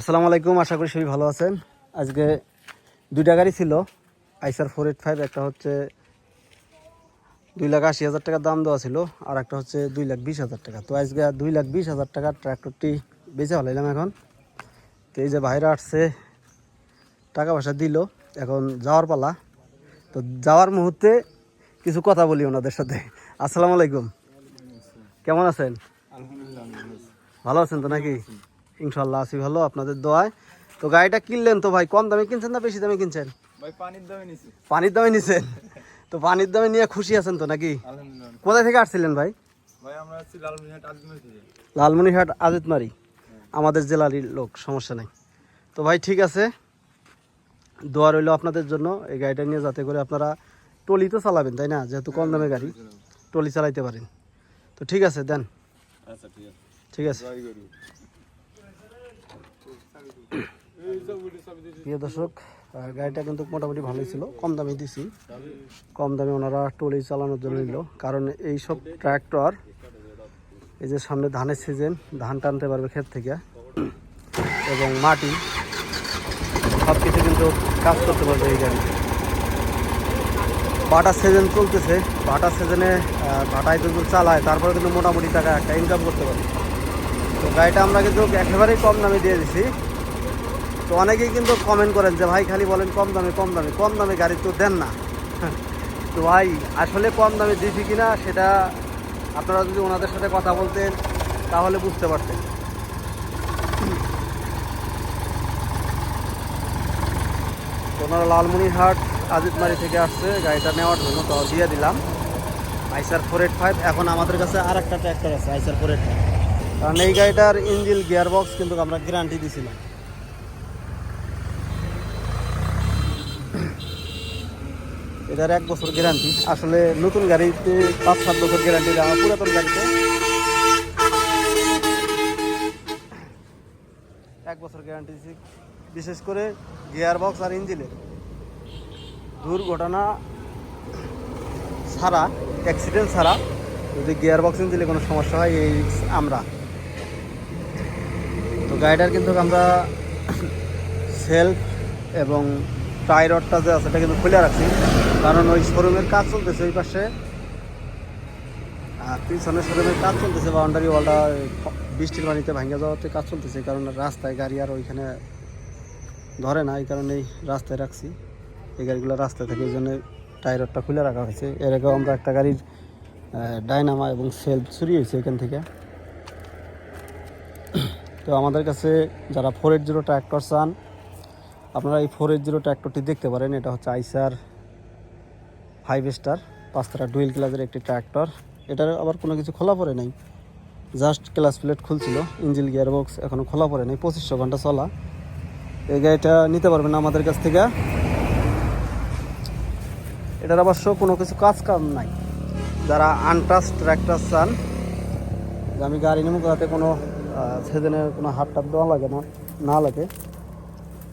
আসসালামু আলাইকুম আশা করি সবাই ভালো আছেন। আজকে দুইটা গাড়ি ছিল আইসার ফোর এইট ফাইভ একটা হচ্ছে দুই লাখ আশি হাজার টাকার দাম দেওয়া ছিল আর একটা হচ্ছে দুই লাখ বিশ হাজার টাকা। তো আজকে দুই লাখ বিশ হাজার টাকার ট্র্যাক্টরটি বেঁচে ফেলাইলাম এখন। তো এই যে ভাইরা আসছে টাকা পয়সা দিল এখন যাওয়ার পালা। তো যাওয়ার মুহূর্তে কিছু কথা বলি ওনাদের সাথে। আসসালামু আলাইকুম। কেমন আছেন? ভালো আছেন তো নাকি? ইনশাল্লাহ আছি ভালো আপনাদের দোয়ায়। তো গাড়িটা কিনলেন তো ভাই কম দামে কিনছেন না বেশি দামে কিনছেন? ভাই পানির দামে নিছি। পানির দামে নিছেন? তো পানির দামে নিয়ে খুশি আছেন তো নাকি? কোথায় থেকে আসছিলেন ভাই? ভাই আমরা আছি লালমিনহাট থেকে। লালমনিরহাট আদিতমারি আমাদের জেলারই লোক সমস্যা নেই। তো ভাই ঠিক আছে। দোয়া রইল আপনাদের জন্য এই গাড়িটা নিয়ে যাতে করে আপনারা টলি তো চালাবেন তাই না? যেহেতু কম দামে গাড়ি টলি চালাইতে পারেন। তো ঠিক আছে দেন। আচ্ছা ঠিক আছে। ঠিক আছে। প্রিয় দর্শক গাড়িটা কিন্তু মোটামুটি ভালোই ছিল। কম দামে দিছি। কম দামে ওনারা টলি চালানোর জন্য নিল। কারণ এই সব ট্র্যাক্টর এই যে সামনে ধানের সিজন, ধান টানতে পারবে ক্ষেত থেকে। এবং মাটি সব কিছু কিন্তু কাজ করতে পারবে এই গাড়ি। বাটার সিজন চলতেছে। বাটার সিজনে বাটায় যদি চালায়, তারপরে কিন্তু মোটামুটি টাকা একটা ইনকাম করতে পারে তো গাড়িটা আমরা কিন্তু একেবারেই কম দামে দিয়ে দিছি। তো অনেকেই কিন্তু কমেন্ট করেন যে, ভাই, খালি বলেন কম দামে কম দামে কম দামে গাড়ি তো দেন না। তো ভাই, আসলে কম দামে দিছি কিনা সেটা আপনারা যদি ওনাদের সাথে কথা বলতেন, তাহলে বুঝতে পারতেন। ওনারা লালমনিরহাট, আজিতমারি থেকে আসছে, গাড়িটা নেওয়ার জন্য তো দিয়ে দিলাম। আইসার ফোর এইট ফাইভ, এখন আমাদের কাছে আর একটা ট্র্যাক্টর আছে, আইসার ফোর এইট ফাইভ। কারণ এই গাড়িটার ইঞ্জিল গিয়ার বক্স কিন্তু আমরা গ্যারান্টি দিছিলাম। এটার এক বছর গ্যারান্টি আসলে নতুন গাড়িতে পাঁচ, সাত বছর গ্যারান্টি দেওয়া পুরাতন গাড়িতে। এক বছর গ্যারান্টি দিচ্ছি বিশেষ করে গিয়ার বক্স আর ইঞ্জিনের দুর্ঘটনা ছাড়া অ্যাক্সিডেন্ট ছাড়া যদি গিয়ার বক্স ইঞ্জিনে কোনো সমস্যা হয়, এই আমরা। তো গাড়িটার কিন্তু আমরা সেলফ এবং টায়ারটা যে আছে, এটা কিন্তু খুলে রাখছি। কারণ ওই শোরুমের কাজ চলতেছে ওই পাশে। আর পিছনে শোরুমের কাজ চলতেছে বাউন্ডারি ওয়ালটা বৃষ্টির পানিতে ভাঙে যাওয়াতে কাজ চলতেছে কারণ রাস্তায় গাড়ি আর ওইখানে ধরে না, এই কারণে রাস্তায় রাখছি। এই গাড়িগুলো রাস্তায় থাকে এই জন্য টায়ারটা খুলে রাখা হয়েছে। এর আগেও আমরা একটা গাড়ির ডাইনামা এবং সেলফ চুরি হয়েছে এখান থেকে। তো আমাদের কাছে যারা ফোর এইট জিরো ট্র্যাক্টর চান আপনারা এই ফোর এইট জিরো ট্র্যাক্টরটি দেখতে পারেন, এটা হচ্ছে আইসার ফাইভ স্টার পাঁচতারা ডুয়েল ক্লাসের একটি ট্র্যাক্টর এটার আবার কোনো কিছু খোলা পড়ে নাই। জাস্ট ক্লাস প্লেট খুলছিল ইঞ্জিল গিয়ার বক্স এখনও খোলা পড়ে নাই, পঁচিশশো ঘণ্টা চলা। এই গাড়িটা নিতে পারবেন আমাদের কাছ থেকে। এটার অবশ্য কোনো কিছু কাজ কাম নাই। যারা আনটাচ ট্র্যাক্টর চান আমি গাড়ি নেব যাতে কোনো সেদিনের কোনো হাত টাপ দেওয়া লাগে না না লাগে।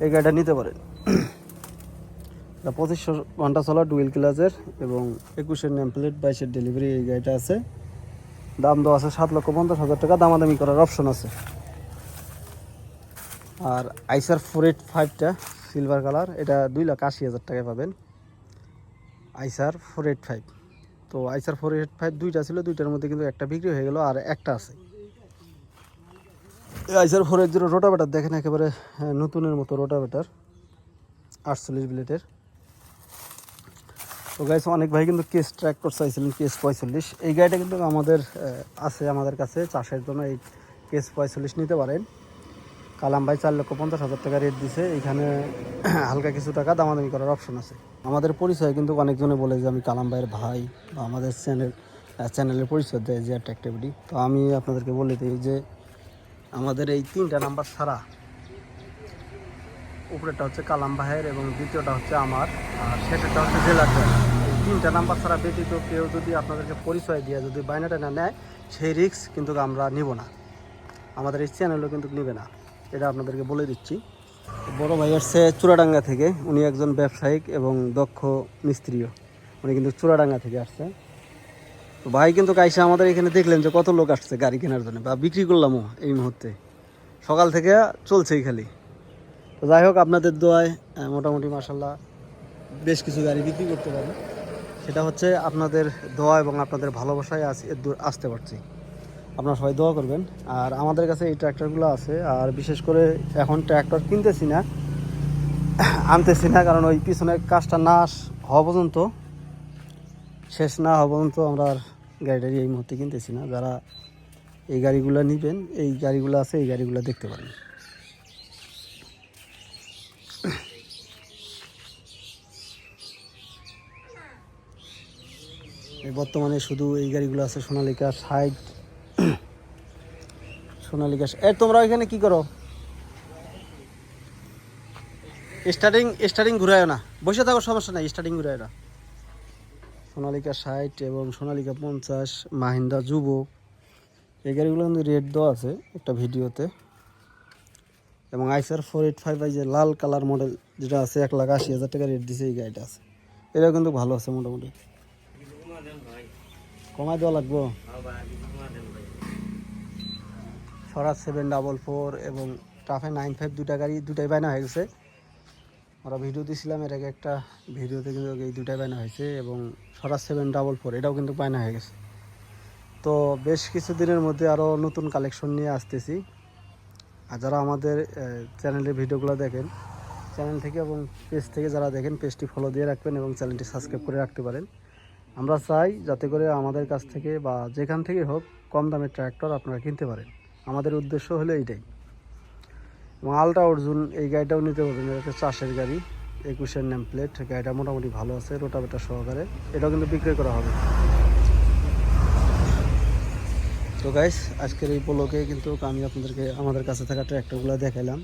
এই গাড়িটা নিতে পারেন পঁচিশশো ঘণ্টা চলা ডুয়েল ক্লাসের এবং একুশের নেম প্লেট বাইশের ডেলিভারি এই গাড়িটা আছে। দাম দেওয়া আছে সাত লক্ষ পঞ্চাশ হাজার টাকা। দামাদামি করার অপশন আছে। আর আইসার ফোর এইট ফাইভটা সিলভার কালার এটা দুই লাখ আশি হাজার টাকায় পাবেন। আইসার ফোর এইট ফাইভ তো আইসার ফোর এইট ফাইভ দুইটা ছিল, দুইটার মধ্যে কিন্তু একটা বিক্রি হয়ে গেল আর একটা আছে। আইসার ফোর এইট জিরো রোটাভেটার দেখেন একেবারে হ্যাঁ, নতুনের মতো রোটাভেটার আটচল্লিশ ব্লেডের। তো গাইস অনেক ভাই কিন্তু কেস ট্র্যাক্টর চাইছিলেন কেস পঁয়তাল্লিশ এই গাড়িটা কিন্তু আমাদের আছে আমাদের কাছে চাষের জন্য এই কেস পঁয়তাল্লিশ নিতে পারেন। কালাম ভাই চার লক্ষ পঞ্চাশ হাজার টাকা রেট দিছে এখানে হালকা কিছু টাকা দামাদামি করার অপশন আছে। আমাদের পরিচয় কিন্তু অনেকজনে বলে যে আমি কালাম ভাইয়ের ভাই বা আমাদের চ্যানেল চ্যানেলের পরিচয় দেয় যে একটা অ্যাক্টিভিটি তো আমি আপনাদেরকে বলে দিই যে আমাদের এই তিনটা নাম্বার ছাড়া উপরেরটা হচ্ছে কালাম ভাইয়ের এবং দ্বিতীয়টা হচ্ছে আমার, আর সেটাটা হচ্ছে জেলার এই তিনটা নাম্বার ছাড়া ব্যতীত কেউ যদি আপনাদেরকে পরিচয় দিয়ে যদি বাইনাটা না নেয়, সেই রিস্ক কিন্তু আমরা নিব না। আমাদের এই চ্যানেলও কিন্তু নেবে না। এটা আপনাদেরকে বলে দিচ্ছি। বড় ভাই আসছে চূড়াডাঙ্গা থেকে। উনি একজন ব্যবসায়িক এবং দক্ষ মিস্ত্রিও। উনি কিন্তু চূড়াডাঙ্গা থেকে আসছে। তো ভাই কিন্তু কাইসা আমাদের এখানে দেখলেন যে কত লোক আসছে গাড়ি কেনার জন্য বা বিক্রি করলামও এই মুহূর্তে। সকাল থেকে চলছেই খালি। তো যাই হোক, আপনাদের দোয়ায় মোটামুটি মাসাল্লাহ বেশ কিছু গাড়ি বিক্রি করতে পারি। সেটা হচ্ছে আপনাদের দোয়া এবং আপনাদের ভালোবাসায় আসতে পারছি। আপনারা সবাই দোয়া করবেন। আর আমাদের কাছে এই ট্র্যাক্টরগুলো আছে। আর বিশেষ করে এখন ট্র্যাক্টর কিনতেছি না, আনতেছি না, কারণ ওই পিছনে কাজটা না হওয়া পর্যন্ত, শেষ না হওয়া পর্যন্ত আমরা আর গাড়িটারি এই মুহূর্তে কিনতেছি না। যারা এই গাড়িগুলো নেবেন, এই গাড়িগুলো আছে, এই গাড়িগুলো দেখতে পারেন। বর্তমানে শুধু এই গাড়িগুলো আছে সোনালিকা সাইড। সোনালিকা এ তোমরা এখানে কি করো? স্টার্টিং স্টার্টিং ঘুরায় না। বসে থাকো, সমস্যা নাই স্টার্টিং ঘুরায় না। সোনালিকা ষাট এবং সোনালিকা পঞ্চাশ মাহিন্দ্রা যুব। এই গাড়িগুলো কিন্তু রেট দেওয়া আছে একটা ভিডিওতে। এবং আইসার ফোর এইট ফাইভ আই যে লাল কালার মডেল যেটা আছে, এক লাখ আশি হাজার টাকা রেট দিছে এই গাড়িটা আছে। এটাও কিন্তু ভালো আছে মোটামুটি। কমাই দেওয়া লাগবো? স্বরাজ সেভেন ডাবল ফোর এবং টাফে নাইন ফাইভ দুটা গাড়ি দুটাই বায়না হয়ে গেছে। আমরা ভিডিও দিয়েছিলাম এর আগে একটা ভিডিওতে কিন্তু এই দুটাই বায়না হয়েছে এবং স্বরাজ সেভেন ডাবল ফোর এটাও কিন্তু বায়না হয়ে গেছে। তো বেশ কিছুদিনের মধ্যে আরও নতুন কালেকশন নিয়ে আসতেছি। আর যারা আমাদের চ্যানেলের ভিডিওগুলো দেখেন চ্যানেল থেকে এবং পেজ থেকে যারা দেখেন পেজটি ফলো দিয়ে রাখবেন এবং চ্যানেলটি সাবস্ক্রাইব করে রাখতে পারেন। আমরা চাই যাতে করে আমাদের কাছ থেকে বা যেখান থেকে হোক কম দামের ট্র্যাক্টর আপনারা কিনতে পারেন। আমাদের উদ্দেশ্য হলো এইটাই। এবং অর্জুন, এই গাড়িটাও নিতে পারবেন। এটা চাষের গাড়ি, একুশের নেম প্লেট গাড়িটা মোটামুটি ভালো আছে রোটাভেটার সহকারে। এটাও কিন্তু বিক্রি করা হবে। তো গাইস আজকের এই পোলোকে কিন্তু আমি আপনাদেরকে, আমাদের কাছে থাকা ট্র্যাক্টরগুলো দেখাইলাম।